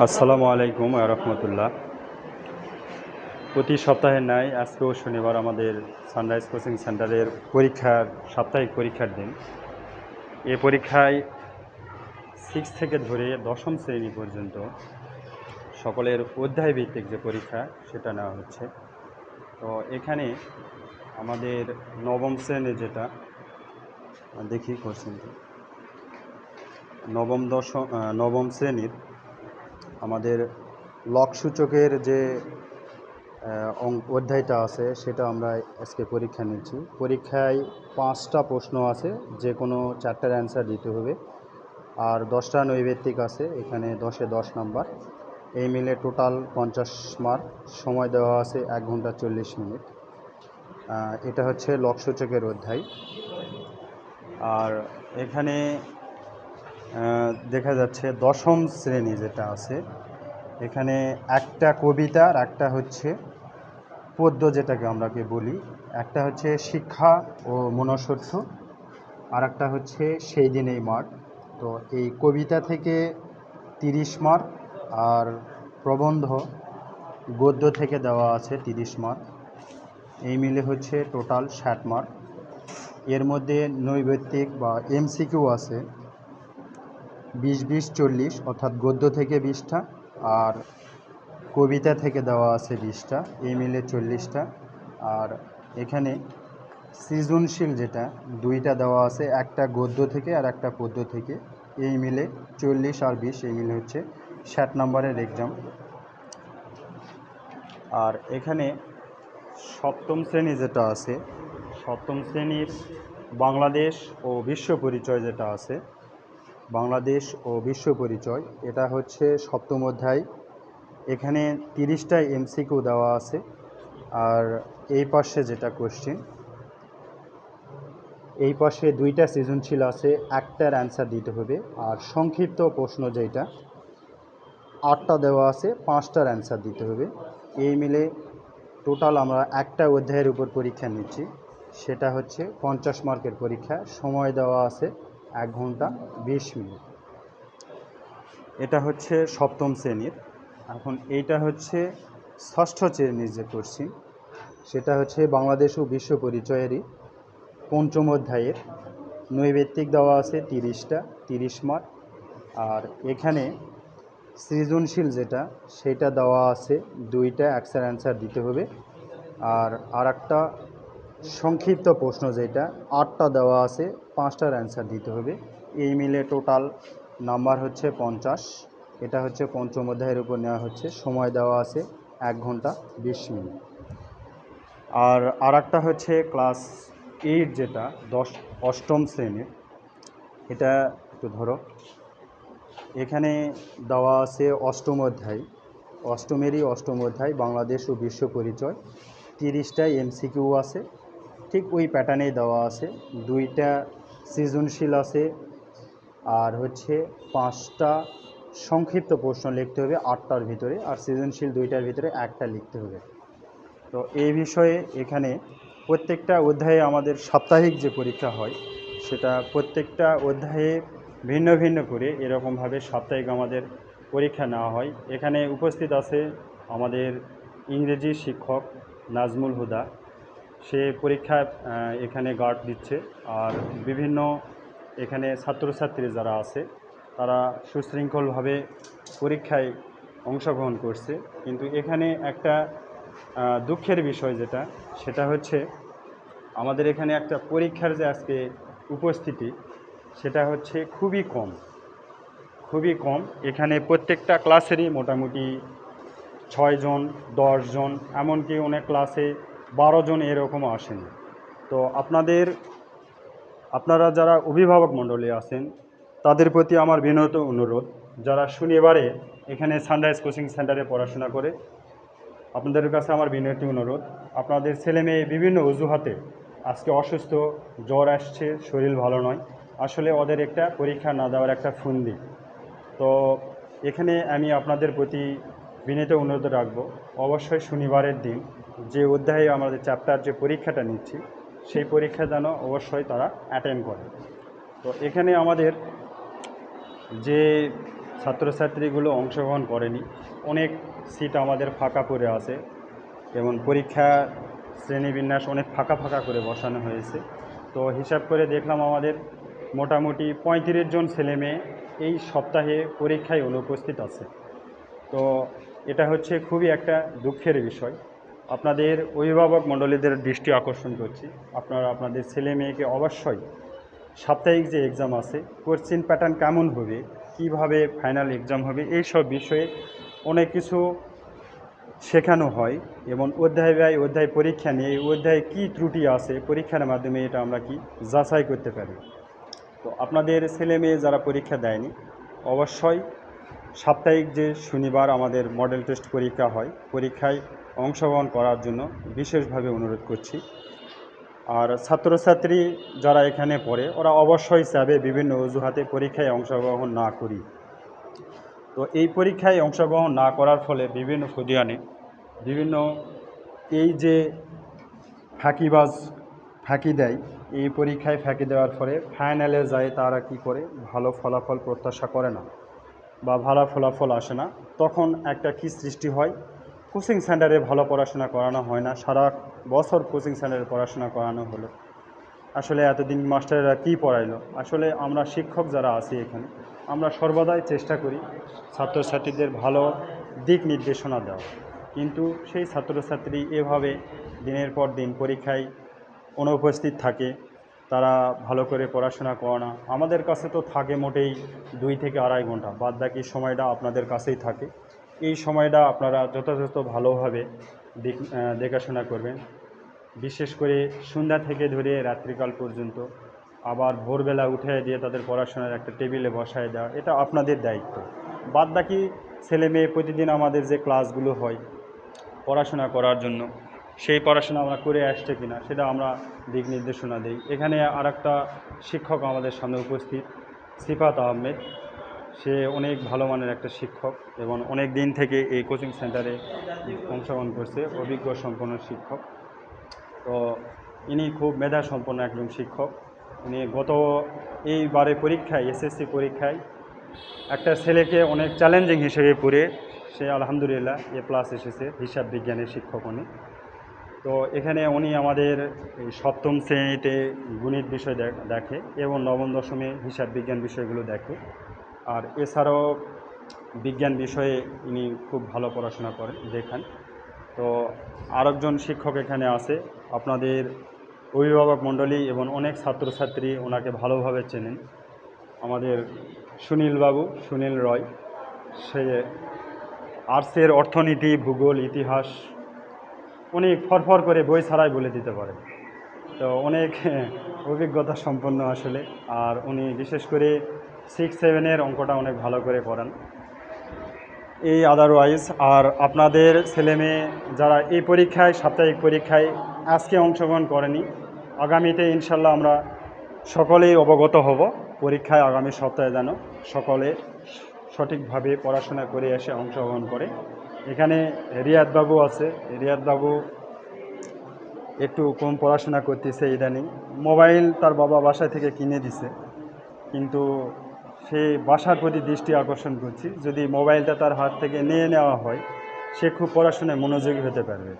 আসসালামু আলাইকুম রহমতুল্লাহ। প্রতি সপ্তাহের ন্যায় আজকেও শনিবার আমাদের সানরাইজ কোচিং সেন্টারের পরীক্ষার সাপ্তাহিক পরীক্ষার দিন। এ পরীক্ষায় সিক্স থেকে ধরে দশম শ্রেণি পর্যন্ত সকলের অধ্যায় ভিত্তিক যে পরীক্ষা, সেটা নেওয়া হচ্ছে। তো এখানে আমাদের নবম শ্রেণি যেটা, দেখি কোশ্চেন নবম দশম নবম শ্রেণির আমাদের লকসূচকের যে অধ্যায়টা আছে, সেটা আমরা আজকে পরীক্ষা নিচ্ছি। পরীক্ষায় পাঁচটা প্রশ্ন আছে যে কোনো চারটার অ্যান্সার দিতে হবে। আর দশটা নৈবেত্তিক আছে, এখানে দশে দশ নাম্বার। এই মিলে টোটাল পঞ্চাশ মার্ক সময় দেওয়া আছে এক ঘণ্টা চল্লিশ মিনিট। এটা হচ্ছে লকসূচকের অধ্যায়। আর এখানে দেখা যাচ্ছে দশম শ্রেণি যেটা আছে, এখানে একটা কবিতা আর একটা হচ্ছে পদ্য যেটাকে আমরাকে বলি। একটা হচ্ছে শিক্ষা ও মনসত্য আর একটা হচ্ছে সেই দিনেই মাঠ। তো এই কবিতা থেকে তিরিশ মার্ক, আর প্রবন্ধ গদ্য থেকে দেওয়া আছে তিরিশ মার্ক। এই মিলে হচ্ছে টোটাল ষাট মার্ক। এর মধ্যে নৈবেত্তিক বা এমসিকিউ আছে। বিশ বিশ, চল্লিশ, অর্থাৎ গদ্য থেকে বিশটা আর কবিতা থেকে দেওয়া আছে বিশটা এই মিলে চল্লিশটা। আর এখানে সৃজনশীল যেটা, দুইটা দেওয়া আছে, একটা গদ্য থেকে আর একটা পদ্য থেকে। এই মিলে চল্লিশ আর বিশ এই মিলে হচ্ছে ষাট নম্বরের এক্সাম আর এখানে সপ্তম শ্রেণি যেটা আছে, সপ্তম শ্রেণির বাংলাদেশ ও বিশ্ব পরিচয় যেটা আছে বাংলাদেশ ও বিশ্ব পরিচয়। এটা হচ্ছে সপ্তম অধ্যায়। এখানে তিরিশটা এমসিকিউ দেওয়া আছে। আর এই পাশে যেটা কোশ্চেন এই পাশে দুইটা সৃজনশীল আছে, একটার অ্যান্সার দিতে হবে। আর সংক্ষিপ্ত প্রশ্ন যেটা, আটটা দেওয়া আছে, পাঁচটার অ্যান্সার দিতে হবে। এই মিলে টোটাল আমরা একটা অধ্যায়ের উপর পরীক্ষা নিচ্ছি। সেটা হচ্ছে পঞ্চাশ মার্কের পরীক্ষা। সময় দেওয়া আছে এক ঘণ্টা বিশ মিনিট। এটা হচ্ছে সপ্তম শ্রেণির। এখন এইটা হচ্ছে ষষ্ঠ শ্রেণির যে কোশ্চিন সেটা হচ্ছে বাংলাদেশ ও বিশ্ব পরিচয়েরই পঞ্চম অধ্যায়ের। নৈবেত্তিক দেওয়া আছে তিরিশটা, তিরিশ মার্ক। আর এখানে সৃজনশীল যেটা, সেটা দেওয়া আছে দুইটা একসার অ্যান্সার দিতে হবে। আর আর একটা সংক্ষিপ্ত প্রশ্ন যেটা, আটটা দেওয়া আছে, পাঁচটার অ্যান্সার দিতে হবে। এই মিলে টোটাল নাম্বার হচ্ছে পঞ্চাশ, এটা হচ্ছে পঞ্চম অধ্যায়ের উপর নেওয়া হচ্ছে, সময় দেওয়া আছে এক ঘণ্টা বিশ মিনিট। আর আর একটা হচ্ছে ক্লাস এইট যেটা, দশ, অষ্টম শ্রেণির, এটা একটু ধরো। এখানে দেওয়া আছে অষ্টম অধ্যায়, অষ্টমেরই অষ্টম অধ্যায়, বাংলাদেশ ও বিশ্ব পরিচয়। তিরিশটায় এমসিকিউ আছে ঠিক ওই প্যাটার্নেই দেওয়া আছে। দুইটা সৃজনশীল আছে আর হচ্ছে পাঁচটা সংক্ষিপ্ত প্রশ্ন লিখতে হবে আটটার ভিতরে আর সৃজনশীল দুইটার ভিতরে একটা লিখতে হবে। তো এই বিষয়ে এখানে প্রত্যেকটা অধ্যায়ে আমাদের সাপ্তাহিক যে পরীক্ষা হয়, সেটা প্রত্যেকটা অধ্যায়ে ভিন্ন ভিন্ন করে এরকমভাবে সাপ্তাহিক আমাদের পরীক্ষা নেওয়া হয়। এখানে উপস্থিত আছে আমাদের ইংরেজি শিক্ষক নাজমুল হুদা। সে পরীক্ষা এখানে গার্ড দিচ্ছে। আর বিভিন্ন এখানে ছাত্রছাত্রী যারা আছে, তারা সুশৃঙ্খলভাবে পরীক্ষায় অংশগ্রহণ করছে। কিন্তু এখানে একটা দুঃখের বিষয় যেটা, সেটা হচ্ছে আমাদের এখানে একটা পরীক্ষার যে আজকে উপস্থিতি, সেটা হচ্ছে খুবই কম। খুবই কম। এখানে প্রত্যেকটা ক্লাসেরই মোটামুটি ছয়জন জন এমনকি অনেক ক্লাসে বারো জন এরকম আসেন। তো আপনাদের, আপনারা যারা অভিভাবক মণ্ডলী আছেন, তাদের প্রতি আমার বিনত অনুরোধ। যারা শনিবারে এখানে সানরাইজ কোচিং সেন্টারে পড়াশোনা করে, আপনাদের কাছে আমার বিনতি অনুরোধ। আপনাদের ছেলে মেয়ে বিভিন্ন অজুহাতে আজকে অসুস্থ, জ্বর আসছে, শরীর ভালো নয়। আসলে ওদের একটা পরীক্ষা না দেওয়ার একটা ফন্দি। তো এখানে আমি আপনাদের প্রতি বিনীত অনুরোধ রাখব। অবশ্যই শনিবারের দিন যে অধ্যায়ে আমাদের চ্যাপ্টার যে পরীক্ষাটা নিচ্ছি, সেই পরীক্ষা যেন অবশ্যই তারা অ্যাটেন্ড করে। তো এখানে আমাদের যে ছাত্রছাত্রীগুলো অংশগ্রহণ করেনি, অনেক সিট আমাদের ফাঁকা পড়ে আছে, যেমন পরীক্ষা শ্রেণীবিন্যাস অনেক ফাঁকা ফাঁকা করে বসানো হয়েছে। তো হিসাব করে দেখলাম আমাদের মোটামুটি পঁয়ত্রিশ জন ছেলে মেয়ে এই সপ্তাহে পরীক্ষায় অনুপস্থিত আছে। তো এটা হচ্ছে খুবই একটা দুঃখের বিষয়। আপনাদের অভিভাবক মণ্ডলীদের দৃষ্টি আকর্ষণ করছি। আপনারা আপনাদের ছেলে মেয়েকে অবশ্যই সাপ্তাহিক যে এক্সাম আছে কোশ্চিন প্যাটার্ন কেমন হবে, কীভাবে ফাইনাল এক্সাম হবে এই সব বিষয়ে অনেক কিছু শেখানো হয় এবং অধ্যায় ব্যয় অধ্যায় পরীক্ষা নিয়ে এই অধ্যায়ে কী ত্রুটি আছে, পরীক্ষার মাধ্যমে এটা আমরা কি যাচাই করতে পারি। তো আপনাদের ছেলে মেয়ে যারা পরীক্ষা দেয়নি, অবশ্যই সাপ্তাহিক যে শনিবার আমাদের মডেল টেস্ট পরীক্ষা হয়, পরীক্ষায় অংশগ্রহণ করার জন্য বিশেষভাবে অনুরোধ করছি। আর ছাত্রছাত্রী যারা এখানে পড়ে, ওরা অবশ্যই চাবে বিভিন্ন অজুহাতে পরীক্ষায় অংশগ্রহণ না করি। তো এই পরীক্ষায় অংশগ্রহণ না করার ফলে বিভিন্ন আনে বিভিন্ন এই যে ফাঁকিবাজ ফাঁকি দেয়, এই পরীক্ষায় ফাঁকি দেওয়ার ফলে ফাইনালে যায় তারা কি করে? ভালো ফলাফল প্রত্যাশা করে না। বা ভালো ফলাফল আসে না, তখন একটা কি সৃষ্টি হয়? কোচিং সেন্টারে ভালো পড়াশোনা করানো হয় না, সারা বছর কোচিং সেন্টারে পড়াশোনা করানো হলো। আসলে এতদিন মাস্টাররা কী পড়াইলো? আসলে আমরা শিক্ষক যারা আছি এখানে, আমরা সর্বদাই চেষ্টা করি ছাত্রছাত্রীদের ভালো দিক নির্দেশনা দেওয়া কিন্তু সেই ছাত্রছাত্রী এভাবে দিনের পর দিন পরীক্ষায় অনুপস্থিত থাকে তারা ভালো করে পড়াশোনা করে না। আমাদের কাছে তো থাকে মোটেই দুই থেকে আড়াই ঘণ্টা। বাদ বাকি সময়টা আপনাদের কাছেই থাকে। এই সময়টা আপনারা যথাযথ ভালোভাবে দেখাশোনা করবেন। বিশেষ করে সন্ধ্যা থেকে ধরে রাত্রিকাল পর্যন্ত আবার ভোরবেলা উঠে দিয়ে তাদের পড়াশোনার একটা টেবিলে বসায় দেওয়া, এটা আপনাদের দায়িত্ব। বাদ বাকি ছেলে মেয়ে প্রতিদিন আমাদের যে ক্লাসগুলো হয় পড়াশোনা করার জন্য সেই পড়াশোনা আমরা করে আসছে কিনা, সেটা আমরা দিক নির্দেশনা দিই। এখানে আর শিক্ষক আমাদের সামনে উপস্থিত, সিফাত আহমেদ। সে অনেক ভালো মানের একটা শিক্ষক এবং অনেক দিন থেকে এই কোচিং সেন্টারে অংশগ্রহণ করছে, অভিজ্ঞ সম্পন্ন শিক্ষক। তো ইনি খুব মেধা সম্পন্ন একজন শিক্ষক। উনি গত এইবারে পরীক্ষায় এসএসসি পরীক্ষায় একটা ছেলেকে অনেক চ্যালেঞ্জিং হিসেবে পড়ে, সে আলহামদুলিল্লাহ এ প্লাস এসেছে, হিসাব বিজ্ঞানের শিক্ষক উনি। তো এখানে উনি আমাদের সপ্তম শ্রেণীতে গণিত বিষয় দেখ- এবং নবম দশমে হিসাব বিজ্ঞান বিষয়গুলো দেখে। আর এছাড়াও বিজ্ঞান বিষয়ে ইনি খুব ভালো পড়াশোনা করেন, দেখান। তো আরেকজন শিক্ষক এখানে আছে, আপনাদের অভিভাবক মণ্ডলী এবং অনেক ছাত্রছাত্রী ওনাকে ভালোভাবে চেনেন। আমাদের সুনীল বাবু, সুনীল রয়, সে আর্টসের অর্থনীতি, ভূগোল, ইতিহাস উনি ফরফর করে বই ছাড়াই বলে দিতে পারে তো অনেক অভিজ্ঞতা সম্পন্ন আসলে। আর উনি বিশেষ করে সিক্স সেভেনের অঙ্কটা অনেক ভালো করে করান এই আদারওয়াইজ আর আপনাদের ছেলে মেয়ে যারা এই পরীক্ষায়, সাপ্তাহিক পরীক্ষায় আজকে অংশগ্রহণ করেনি, আগামীতে ইনশাল্লাহ আমরা সকলেই অবগত হব পরীক্ষায় আগামী সপ্তাহে যেন সকলে সঠিকভাবে পড়াশোনা করে এসে অংশগ্রহণ করে। এখানে রিয়াদ বাবু আছে। রিয়াদ বাবু একটু কম পড়াশোনা করতেছে ইদানিং। মোবাইল তার বাবা বাসা থেকে কিনে দিছে। কিন্তু সে বাসার প্রতি দৃষ্টি আকর্ষণ করছি। যদি মোবাইলটা তার হাত থেকে নিয়ে নেওয়া হয়, সে খুব পড়াশোনায় মনোযোগী হতে পারবে।